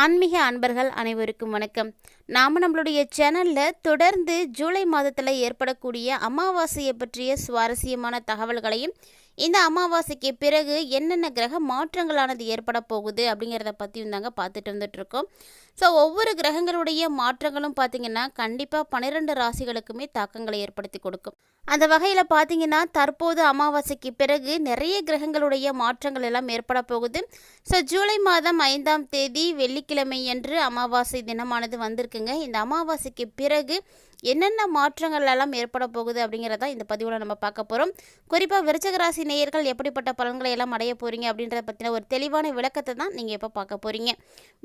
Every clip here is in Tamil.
ஆன்மீக அன்பர்கள் அனைவருக்கும் வணக்கம். நாம் நம்மளுடைய சேனலில் தொடர்ந்து ஜூலை மாதத்தில் ஏற்படக்கூடிய அமாவாசையை பற்றிய சுவாரஸ்யமான தகவல்களையும் இந்த அமாவாசைக்கு பிறகு என்னென்ன கிரக மாற்றங்களானது ஏற்பட போகுது அப்படிங்கிறத பற்றியும் தாங்க பார்த்துட்டு வந்துட்ருக்கோம் ஸோ ஒவ்வொரு கிரகங்களுடைய மாற்றங்களும் பார்த்திங்கன்னா கண்டிப்பாக பன்னிரெண்டு ராசிகளுக்குமே தாக்கங்களை ஏற்படுத்தி கொடுக்கும். அந்த வகையில் பார்த்தீங்கன்னா தற்போது அமாவாசைக்கு பிறகு நிறைய கிரகங்களுடைய மாற்றங்கள் எல்லாம் ஏற்பட போகுது. ஸோ ஜூலை மாதம் ஐந்தாம் தேதி வெள்ளிக்கிழமை அன்று அமாவாசை தினமானது வந்திருக்குங்க. இந்த அமாவாசைக்கு பிறகு என்னென்ன மாற்றங்கள் எல்லாம் ஏற்பட போகுது அப்படிங்கிறத இந்த பதிவில் நம்ம பார்க்க போகிறோம் குறிப்பாக விருச்சக ராசி நேயர்கள் எப்படிப்பட்ட பலன்களை எல்லாம் அடைய போகிறீங்க அப்படின்றத பற்றின ஒரு தெளிவான விளக்கத்தை தான் நீங்கள் இப்போ பார்க்க போகிறீங்க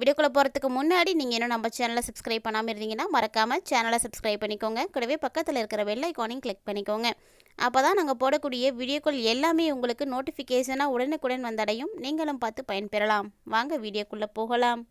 வீடியோக்குள்ளே போகிறதுக்கு முன்னாடி நீங்கள் இன்னும் நம்ம சேனலை சப்ஸ்கிரைப் பண்ணாமல் இருந்தீங்கன்னா மறக்காமல் சேனலை சப்ஸ்கிரைப் பண்ணிக்கோங்க. கூடவே பக்கத்தில் இருக்கிற வெள்ளை ஐக்கானையும் கிளிக் பண்ணிக்கோங்க. அப்போ தான் நாங்கள் போடக்கூடிய வீடியோக்கள் எல்லாமே உங்களுக்கு நோட்டிஃபிகேஷனாக உடனுக்குடன் வந்தடையும். நீங்களும் பார்த்து பயன்பெறலாம். வாங்க வீடியோக்குள்ளே போகலாம்.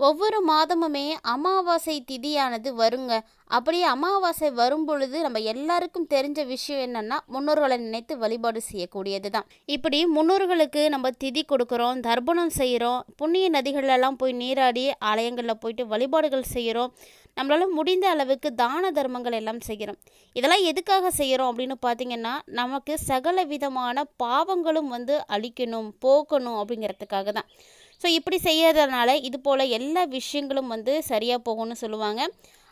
ஒவ்வொரு மாதமுமே அமாவாசை திதியானது வருங்க. அப்படியே அமாவாசை வரும் பொழுது நம்ம எல்லாருக்கும் தெரிஞ்ச விஷயம் என்னன்னா முன்னோர்களை நினைத்து வழிபாடு செய்யக்கூடியது தான் இப்படி முன்னோர்களுக்கு நம்ம திதி கொடுக்குறோம் தர்ப்பணம் செய்கிறோம் புண்ணிய நதிகளெல்லாம் போய் நீராடி ஆலயங்களில் போயிட்டு வழிபாடுகள் செய்கிறோம் நம்மளால் முடிந்த அளவுக்கு தான தர்மங்கள் எல்லாம் செய்கிறோம். இதெல்லாம் எதுக்காக செய்கிறோம் அப்படின்னு பார்த்தீங்கன்னா நமக்கு சகல விதமான பாவங்களும் வந்து அழிக்கணும் போக்கணும் அப்படிங்கிறதுக்காக தான் ஸோ இப்படி செய்யறதுனால இது போல் எல்லா விஷயங்களும் வந்து சரியாக போகும்னு சொல்லுவாங்க.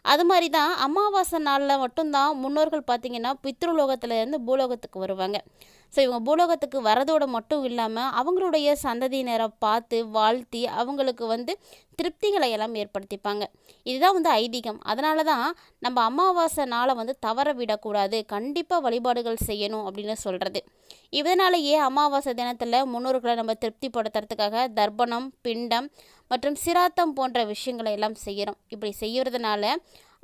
அது மாதிரி தான் அமாவாசை நாளில் மட்டும்தான் முன்னோர்கள் பார்த்திங்கன்னா பித்ருலோகத்துலேருந்து பூலோகத்துக்கு வருவாங்க. ஸோ இவங்க பூலோகத்துக்கு வரதோடு மட்டும் இல்லாமல் அவங்களுடைய சந்ததியினரை பார்த்து வாழ்த்தி அவங்களுக்கு வந்து திருப்திகளை எல்லாம் ஏற்படுத்திப்பாங்க. இதுதான் வந்து ஐதீகம். அதனால தான் நம்ம அமாவாசை நாளை வந்து தவற விடக்கூடாது. கண்டிப்பாக வழிபாடுகள் செய்யணும் அப்படின்னு சொல்கிறது இதனாலேயே அமாவாசை தினத்தில் முன்னோர்களை நம்ம திருப்திப்படுத்துறதுக்காக தர்ப்பணம் பிண்டம் மற்றும் சிராத்தம் போன்ற விஷயங்களை எல்லாம் செய்கிறோம் இப்படி செய்கிறதுனால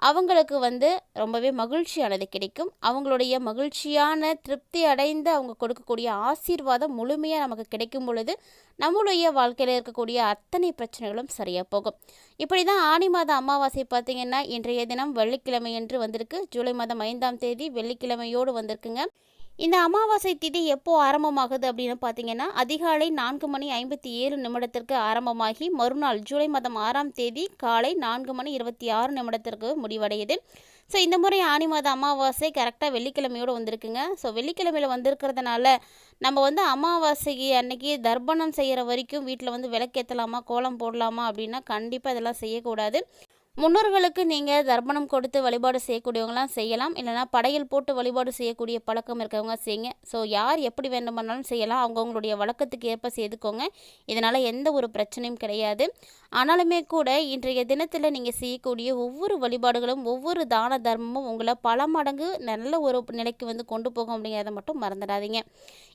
அவங்களுக்கு வந்து ரொம்பவே மகிழ்ச்சியானது கிடைக்கும். அவங்களுடைய மகிழ்ச்சியான திருப்தி அடைந்து அவங்க கொடுக்கக்கூடிய ஆசீர்வாதம் முழுமையாக நமக்கு கிடைக்கும் பொழுது நம்மளுடைய வாழ்க்கையில் இருக்கக்கூடிய அத்தனை பிரச்சனைகளும் சரியாக போகும். இப்படி தான் ஆணி மாத அமாவாசை பார்த்திங்கன்னா இன்றைய தினம் வெள்ளிக்கிழமை என்று வந்திருக்கு. ஜூலை மாதம் ஐந்தாம் தேதி வெள்ளிக்கிழமையோடு வந்திருக்குங்க. இந்த அமாவாசை திதி எப்போ ஆரம்பமாகுது அப்படின்னு பார்த்தீங்கன்னா அதிகாலை நான்கு மணி ஐம்பத்தி ஏழு நிமிடத்திற்கு ஆரம்பமாகி மறுநாள் ஜூலை மாதம் ஆறாம் தேதி காலை நான்கு மணி இருபத்தி ஆறு நிமிடத்திற்கு முடிவடையுது. ஸோ இந்த முறை ஆணி மாத அமாவாசை கரெக்டாக வெள்ளிக்கிழமையோடு வந்திருக்குங்க. ஸோ வெள்ளிக்கிழமையில் வந்திருக்கிறதுனால நம்ம வந்து அமாவாசைக்கு அன்னைக்கு தர்ப்பணம் செய்கிற வரைக்கும் வீட்டில் வந்து விளக்கேற்றலாமா கோலம் போடலாமா அப்படின்னா கண்டிப்பாக இதெல்லாம் செய்யக்கூடாது. முன்னோர்களுக்கு நீங்கள் தர்ப்பணம் கொடுத்து வழிபாடு செய்யக்கூடியவங்களாம் செய்யலாம். இல்லைனா படையல் போட்டு வழிபாடு செய்யக்கூடிய பழக்கம் இருக்கவங்க செய்யுங்க. ஸோ யார் எப்படி வேண்டுமானாலும் செய்யலாம். அவங்கவுங்களுடைய வழக்கத்துக்கு ஏற்ப செய்துக்கோங்க. இதனால் எந்த ஒரு பிரச்சனையும் கிடையாது. ஆனாலுமே கூட இன்றைய தினத்தில் நீங்கள் செய்யக்கூடிய ஒவ்வொரு வழிபாடுகளும் ஒவ்வொரு தான தர்மமும் உங்களை பல மடங்கு நல்ல ஒரு நிலைக்கு வந்து கொண்டு போகும் அப்படிங்கிறத மட்டும் மறந்துடாதீங்க.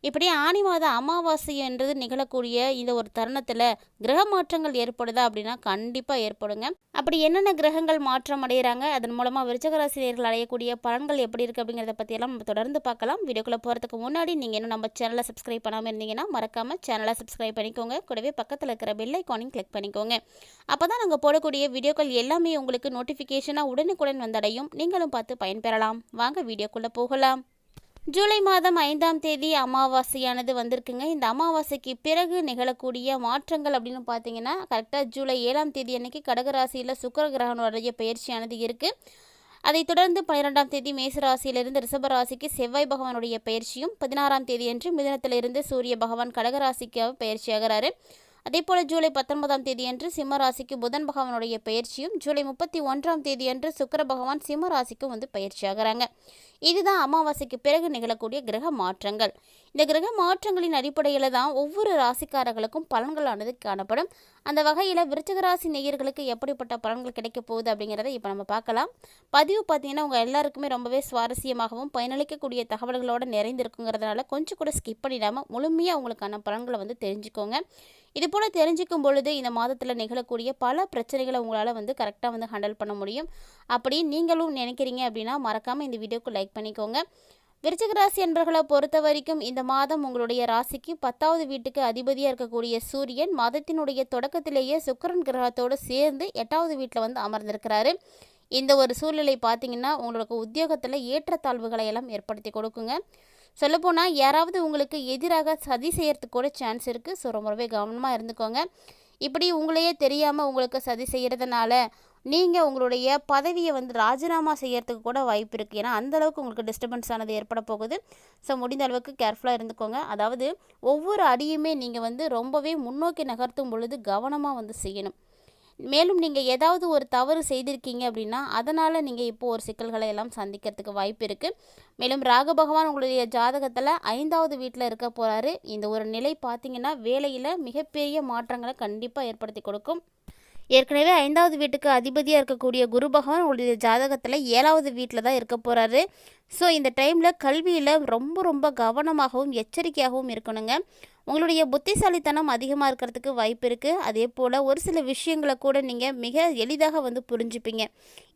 இப்படி ஆணி மாத அமாவாசை என்றது நிகழக்கூடிய இந்த ஒரு தருணத்தில் கிரக மாற்றங்கள் ஏற்படுதா அப்படின்னா கண்டிப்பாக ஏற்படுங்க. அப்படி என்னென்ன கிரகங்கள் மாற்றம் அடைகிறாங்க அதன் மூலமாக விருச்சகராசிரியர்கள் அடையக்கூடிய பலன்கள் எப்படி இருக்குது அப்படிங்கிறத பற்றியெல்லாம் நம்ம தொடர்ந்து பார்க்கலாம். வீடியோக்குள்ளே போகிறதுக்கு முன்னாடி நீங்கள் இன்னும் நம்ம சேனலை சப்ஸ்கிரைப் பண்ணாமல் இருந்தீங்கன்னா மறக்காமல் சேனலை சப்ஸ்கிரைப் பண்ணிக்கோங்க. கூடவே பக்கத்தில் இருக்கிற பெல் ஐக்கானையும் கிளிக் பண்ணிக்கோங்க. அப்போ தான் நாங்கள் போடக்கூடிய வீடியோக்கள் எல்லாமே உங்களுக்கு நோட்டிஃபிகேஷனாக உடனுக்குடன் வந்தடையும். நீங்களும் பார்த்து பயன்பெறலாம். வாங்க வீடியோக்குள்ளே போகலாம். ஜூலை மாதம் ஐந்தாம் தேதி அமாவாசையானது வந்திருக்குங்க. இந்த அமாவாசைக்கு பிறகு நிகழக்கூடிய மாற்றங்கள் அப்படின்னு பார்த்தீங்கன்னா கரெக்டாக ஜூலை ஏழாம் தேதி அன்னைக்கு கடகராசியில் சுக்கர கிரகனுடைய பயிற்சியானது இருக்குது அதைத் தொடர்ந்து பன்னிரெண்டாம் தேதி மேசராசியிலிருந்து ரிஷபராசிக்கு செவ்வாய் பகவானுடைய பயிற்சியும் பதினாறாம் தேதி அன்று மிதனத்திலிருந்து சூரிய பகவான் கடகராசிக்கு பயிற்சியாகிறாரு. அதே போல ஜூலை பத்தொன்பதாம் தேதியன்று சிம்ம ராசிக்கு புதன் பகவானுடைய பயிற்சியும் ஜூலை முப்பத்தி ஒன்றாம் தேதியன்று சுக்கர பகவான் சிம்ம ராசிக்கும் வந்து பயிற்சியாகிறாங்க இதுதான் அமாவாசைக்கு பிறகு நிகழக்கூடிய கிரக மாற்றங்கள். இந்த கிரக மாற்றங்களின் அடிப்படையில் தான் ஒவ்வொரு ராசிக்காரர்களுக்கும் பலன்களானது காணப்படும். அந்த வகையில் விருச்சக ராசி நேயர்களுக்கு எப்படிப்பட்ட பலன்கள் கிடைக்க போகுது அப்படிங்கிறத இப்போ நம்ம பார்க்கலாம். பதிவு பார்த்தீங்கன்னா உங்கள் எல்லாருக்குமே ரொம்பவே சுவாரஸ்யமாகவும் பயனளிக்கக்கூடிய தகவல்களோடு நிறைந்திருக்குங்கிறதுனால கொஞ்சம் கூட ஸ்கிப் பண்ணிடாமல் முழுமையாக உங்களுக்கான பலன்களை வந்து தெரிஞ்சுக்கோங்க. இது போல் தெரிஞ்சுக்கும் பொழுது இந்த மாதத்தில் நிகழக்கூடிய பல பிரச்சனைகளை உங்களால் வந்து கரெக்டாக வந்து ஹேண்டில் பண்ண முடியும். அப்படி நீங்களும் நினைக்கிறீங்க அப்படின்னா மறக்காமல் இந்த வீடியோக்கு லைக் பண்ணிக்கோங்க. விருச்சிக ராசி என்பர்களை பொறுத்த வரைக்கும் இந்த மாதம் உங்களுடைய ராசிக்கு பத்தாவது வீட்டுக்கு அதிபதியாக இருக்கக்கூடிய சூரியன் மாதத்தினுடைய தொடக்கத்திலேயே சுக்கரன் கிரகத்தோடு சேர்ந்து எட்டாவது வீட்டில் வந்து அமர்ந்திருக்கிறாரு. இந்த ஒரு சூழ்நிலை பார்த்தீங்கன்னா உங்களுக்கு உத்தியோகத்தில் ஏற்றத்தாழ்வுகளை எல்லாம் ஏற்படுத்தி கொடுக்குங்க. சொல்லப்போனால் யாராவது உங்களுக்கு எதிராக சதி செய்கிறதுக்கு கூட சான்ஸ் இருக்குது ஸோ ரொம்பவே கவனமாக இருந்துக்கோங்க. இப்படி உங்களையே தெரியாமல் உங்களுக்கு சதி செய்கிறதுனால நீங்கள் உங்களுடைய பதவியை வந்து ராஜினாமா செய்யறதுக்கு கூட வாய்ப்பு இருக்குது ஏன்னா அந்தளவுக்கு உங்களுக்கு டிஸ்டர்பன்ஸ் ஆனது ஏற்பட போகுது. ஸோ முடிந்த அளவுக்கு கேர்ஃபுல்லாக இருந்துக்கோங்க. அதாவது ஒவ்வொரு அடியுமே நீங்கள் வந்து ரொம்பவே முன்னோக்கி நகர்த்தும் பொழுது கவனமாக வந்து செய்யணும். மேலும் நீங்கள் ஏதாவது ஒரு தவறு செய்திருக்கீங்க அப்படின்னா அதனால் நீங்கள் இப்போது ஒரு சிக்கல்களை எல்லாம் சந்திக்கிறதுக்கு வாய்ப்பு இருக்குது மேலும் ராக பகவான் உங்களுடைய ஜாதகத்தில் ஐந்தாவது வீட்டில் இருக்க போகிறாரு இந்த ஒரு நிலை பார்த்தீங்கன்னா வேலையில் மிகப்பெரிய மாற்றங்களை கண்டிப்பாக ஏற்படுத்தி கொடுக்கும். ஏற்கனவே ஐந்தாவது வீட்டுக்கு அதிபதியாக இருக்கக்கூடிய குரு பகவான் உங்களுடைய ஜாதகத்தில் ஏழாவது வீட்டில் தான் இருக்க போகிறாரு ஸோ இந்த டைமில் கல்வியில் ரொம்ப ரொம்ப கவனமாகவும் எச்சரிக்கையாகவும் இருக்கணுங்க. உங்களுடைய புத்திசாலித்தனம் அதிகமாக இருக்கிறதுக்கு வாய்ப்பு இருக்குது அதே போல் ஒரு சில விஷயங்களை கூட நீங்கள் மிக எளிதாக வந்து புரிஞ்சுப்பீங்க.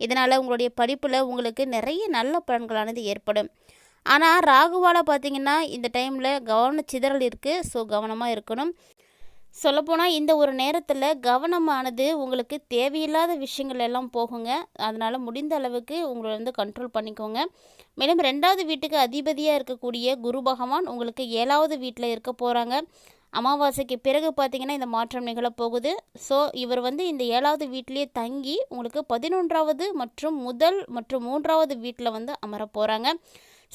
இதனால் உங்களுடைய படிப்பில் உங்களுக்கு நிறைய நல்ல பலன்களானது ஏற்படும். ஆனால் ராகுவால் பார்த்தீங்கன்னா இந்த டைமில் கவன சிதறல் இருக்குது ஸோ கவனமாக இருக்கணும். சொல்லப்போனால் இந்த ஒரு நேரத்தில் கவனமானது உங்களுக்கு தேவையில்லாத விஷயங்கள் எல்லாம் போகுங்க. அதனால் முடிந்த அளவுக்கு உங்களை வந்து கண்ட்ரோல் பண்ணிக்கோங்க. மேலும் ரெண்டாவது வீட்டுக்கு அதிபதியாக இருக்கக்கூடிய குரு பகவான் உங்களுக்கு ஏழாவது வீட்டில் இருக்க போகிறாங்க அமாவாசைக்கு பிறகு பார்த்தீங்கன்னா இந்த மாற்றம் நிகழப்போகுது. ஸோ இவர் வந்து இந்த ஏழாவது வீட்டிலேயே தங்கி உங்களுக்கு பதினொன்றாவது மற்றும் முதல் மற்றும் மூன்றாவது வீட்டில் வந்து அமர போகிறாங்க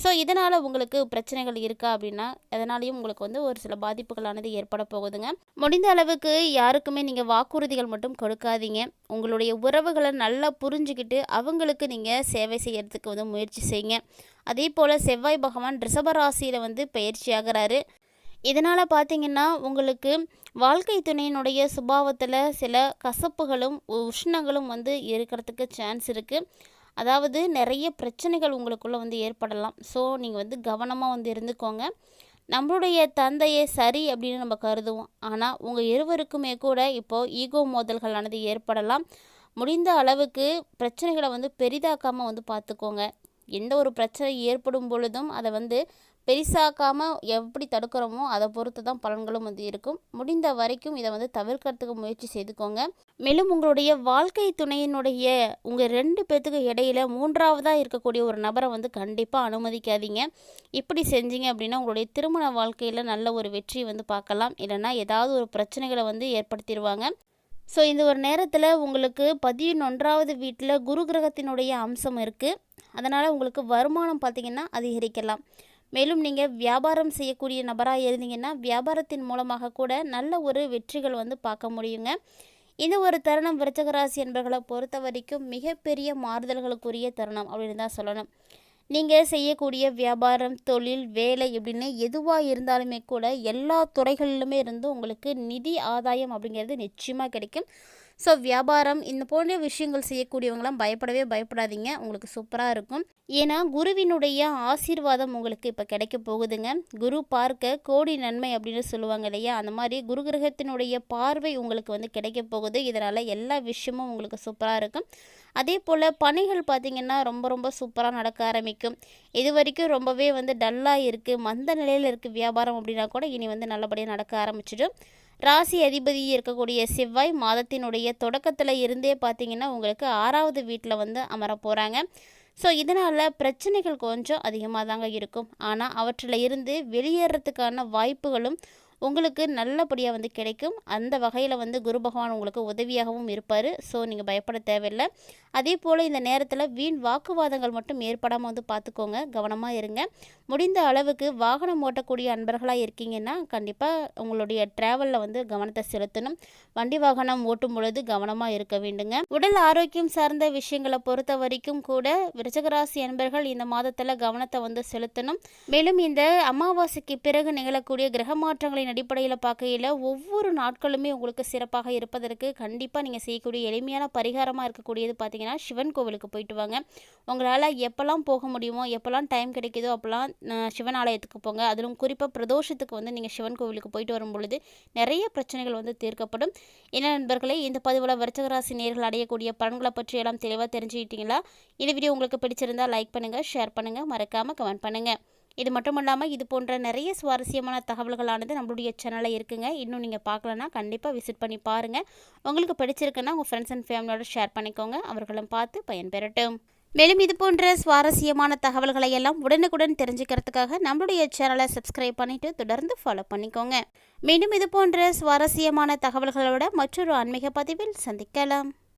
ஸோ இதனால் உங்களுக்கு பிரச்சனைகள் இருக்கா அப்படின்னா அதனாலையும் உங்களுக்கு வந்து ஒரு சில பாதிப்புகளானது ஏற்பட போகுதுங்க. முடிந்த அளவுக்கு யாருக்குமே நீங்கள் வாக்குறுதிகள் மட்டும் கொடுக்காதீங்க. உங்களுடைய உறவுகளை நல்லா புரிஞ்சுக்கிட்டு அவங்களுக்கு நீங்கள் சேவை செய்கிறதுக்கு வந்து முயற்சி செய்யுங்க. அதே போல் செவ்வாய் பகவான் ரிஷபராசியில் வந்து பயிற்சி ஆகிறாரு. இதனால் பார்த்தீங்கன்னா உங்களுக்கு வாழ்க்கை துணையினுடைய சுபாவத்தில் சில கசப்புகளும் உஷ்ணங்களும் வந்து இருக்கிறதுக்கு சான்ஸ் இருக்குது அதாவது நிறைய பிரச்சனைகள் உங்களுக்குள்ளே வந்து ஏற்படலாம். ஸோ நீங்கள் வந்து கவனமாக வந்து இருந்துக்கோங்க. நம்மளுடைய தந்தையை சரி அப்படின்னு நம்ம கருதுவோம். ஆனால் உங்கள் இருவருக்குமே கூட இப்போது ஈகோ மோதல்களானது ஏற்படலாம். முடிந்த அளவுக்கு பிரச்சனைகளை வந்து பெரிதாக்காமல் வந்து பார்த்துக்கோங்க. எந்த ஒரு பிரச்சனை ஏற்படும் பொழுதும் அதை வந்து பெரிசாக்காமல் எப்படி தடுக்கிறோமோ அதை பொறுத்து தான் பலன்களும் வந்து இருக்கும். முடிந்த வரைக்கும் இதை வந்து தவிர்க்கிறதுக்கு முயற்சி செய்துக்கோங்க. மேலும் உங்களுடைய வாழ்க்கை துணையினுடைய உங்கள் ரெண்டு பேர்த்துக்கு இடையில மூன்றாவதாக இருக்கக்கூடிய ஒரு நபரை வந்து கண்டிப்பாக அனுமதிக்காதீங்க. இப்படி செஞ்சீங்க அப்படின்னா உங்களுடைய திருமண வாழ்க்கையில் நல்ல ஒரு வெற்றி வந்து பார்க்கலாம். இல்லைன்னா ஏதாவது ஒரு பிரச்சனைகளை வந்து ஏற்படுத்திடுவாங்க. ஸோ இந்த ஒரு நேரத்தில் உங்களுக்கு பதினொன்றாவது வீட்டில் குரு கிரகத்தினுடைய அம்சம் இருக்குது அதனால் உங்களுக்கு வருமானம் பார்த்திங்கன்னா அதிகரிக்கலாம். மேலும் நீங்கள் வியாபாரம் செய்யக்கூடிய நபராக இருந்தீங்கன்னா வியாபாரத்தின் மூலமாக கூட நல்ல ஒரு வெற்றிகள் வந்து பார்க்க முடியுங்க. இந்த ஒரு தருணம் விருச்சகராசி என்பர்களை பொறுத்த வரைக்கும் மிகப்பெரிய மாறுதல்களுக்குரிய தருணம் அப்படின்னு தான் சொல்லணும். நீங்கள் செய்யக்கூடிய வியாபாரம் தொழில் வேலை இப்படின்னு எதுவாக இருந்தாலுமே கூட எல்லா துறைகளிலுமே இருந்து உங்களுக்கு நிதி ஆதாயம் அப்படிங்கிறது நிச்சயமாக கிடைக்கும். ஸோ வியாபாரம் இந்த போன்ற விஷயங்கள் செய்யக்கூடியவங்களாம் பயப்படவே பயப்படாதீங்க. உங்களுக்கு சூப்பராக இருக்கும். ஏன்னா குருவினுடைய ஆசீர்வாதம் உங்களுக்கு இப்போ கிடைக்க போகுதுங்க. குரு பார்க்க கோடி நன்மை அப்படின்னு சொல்லுவாங்க இல்லையா? அந்த மாதிரி குரு கிரகத்தினுடைய பார்வை உங்களுக்கு வந்து கிடைக்க போகுது. இதனால் எல்லா விஷயமும் உங்களுக்கு சூப்பராக இருக்கும். அதே போல் பணிகள் பார்த்திங்கன்னா ரொம்ப ரொம்ப சூப்பராக நடக்க ஆரம்பிக்கும். இது வரைக்கும் ரொம்பவே வந்து டல்லாக இருக்குது மந்த நிலையில் இருக்குது வியாபாரம் அப்படின்னா கூட இனி வந்து நல்லபடியாக நடக்க ஆரம்பிச்சிடும். ராசி அதிபதி இருக்கக்கூடிய செவ்வாய் மாதத்தினுடைய தொடக்கத்தில் இருந்தே பார்த்தீங்கன்னா உங்களுக்கு ஆறாவது வீட்டில் வந்து அமர போகிறாங்க ஸோ இதனால் பிரச்சனைகள் கொஞ்சம் அதிகமாக தாங்க இருக்கும். ஆனால் அவற்றில் இருந்து வெளியேறதுக்கான வாய்ப்புகளும் உங்களுக்கு நல்லபடியாக வந்து கிடைக்கும். அந்த வகையில் வந்து குரு பகவான் உங்களுக்கு உதவியாகவும் இருப்பார். ஸோ நீங்கள் பயப்பட தேவையில்லை. அதே போல் இந்த நேரத்தில் வீண் வாக்குவாதங்கள் மட்டும் ஏற்படாமல் வந்து பார்த்துக்கோங்க கவனமாக இருங்க. முடிந்த அளவுக்கு வாகனம் ஓட்டக்கூடிய அன்பர்களாக இருக்கீங்கன்னா கண்டிப்பாக உங்களுடைய ட்ராவலில் வந்து கவனத்தை செலுத்தணும். வண்டி வாகனம் ஓட்டும் பொழுது கவனமாக இருக்க வேண்டுங்க. உடல் ஆரோக்கியம் சார்ந்த விஷயங்களை பொறுத்த வரைக்கும் கூட விருச்சகராசி அன்பர்கள் இந்த மாதத்தில் கவனத்தை வந்து செலுத்தணும். மேலும் இந்த அமாவாசைக்கு பிறகு நிகழக்கூடிய கிரக மாற்றங்களின் அடிப்படையில் பார்க்கையில் ஒவ்வொரு நாட்களுமே உங்களுக்கு சிறப்பாக இருப்பதற்கு கண்டிப்பாக நீங்கள் செய்யக்கூடிய எளிமையான பரிகாரமாக இருக்கக்கூடியது பார்த்தீங்கன்னா சிவன் கோவிலுக்கு போயிட்டு வாங்க. உங்களால் எப்போல்லாம் போக முடியுமோ எப்போல்லாம் டைம் கிடைக்குதோ அப்போல்லாம் சிவன் ஆலயத்துக்கு போங்க. அதிலும் குறிப்பாக பிரதோஷத்துக்கு வந்து நீங்கள் சிவன் கோவிலுக்கு போயிட்டு வரும் பொழுது நிறைய பிரச்சனைகள் வந்து தீர்க்கப்படும். என்ன நண்பர்களே இந்த பதிவில் விருச்சகராசி நேர்கள் அடையக்கூடிய பலன்களை பற்றி எல்லாம் தெளிவாக தெரிஞ்சுக்கிட்டீங்களா? இந்த வீடியோ உங்களுக்கு பிடிச்சிருந்தால் லைக் பண்ணுங்கள் ஷேர் பண்ணுங்கள் மறக்காமல் கமெண்ட் பண்ணுங்கள் இது மட்டுமல்லாமல் இது போன்ற நிறைய சுவாரஸ்யமான தகவல்களானது நம்மளுடைய சேனலில் இருக்குங்க. இன்னும் நீங்கள் பார்க்கலன்னா கண்டிப்பாக விசிட் பண்ணி பாருங்கள் உங்களுக்கு பிடிச்சிருக்குன்னா உங்கள் ஃப்ரெண்ட்ஸ் அண்ட் ஃபேமிலியோட ஷேர் பண்ணிக்கோங்க. அவர்களும் பார்த்து பயன்பெறட்டும். மேலும் இது போன்ற சுவாரஸ்யமான தகவல்களை எல்லாம் உடனுக்குடன் தெரிஞ்சுக்கிறதுக்காக நம்மளுடைய சேனலை சப்ஸ்கிரைப் பண்ணிட்டு தொடர்ந்து ஃபாலோ பண்ணிக்கோங்க. மீண்டும் இது போன்ற சுவாரஸ்யமான தகவல்களோட மற்றொரு ஆன்மீக பதிவில் சந்திக்கலாம்.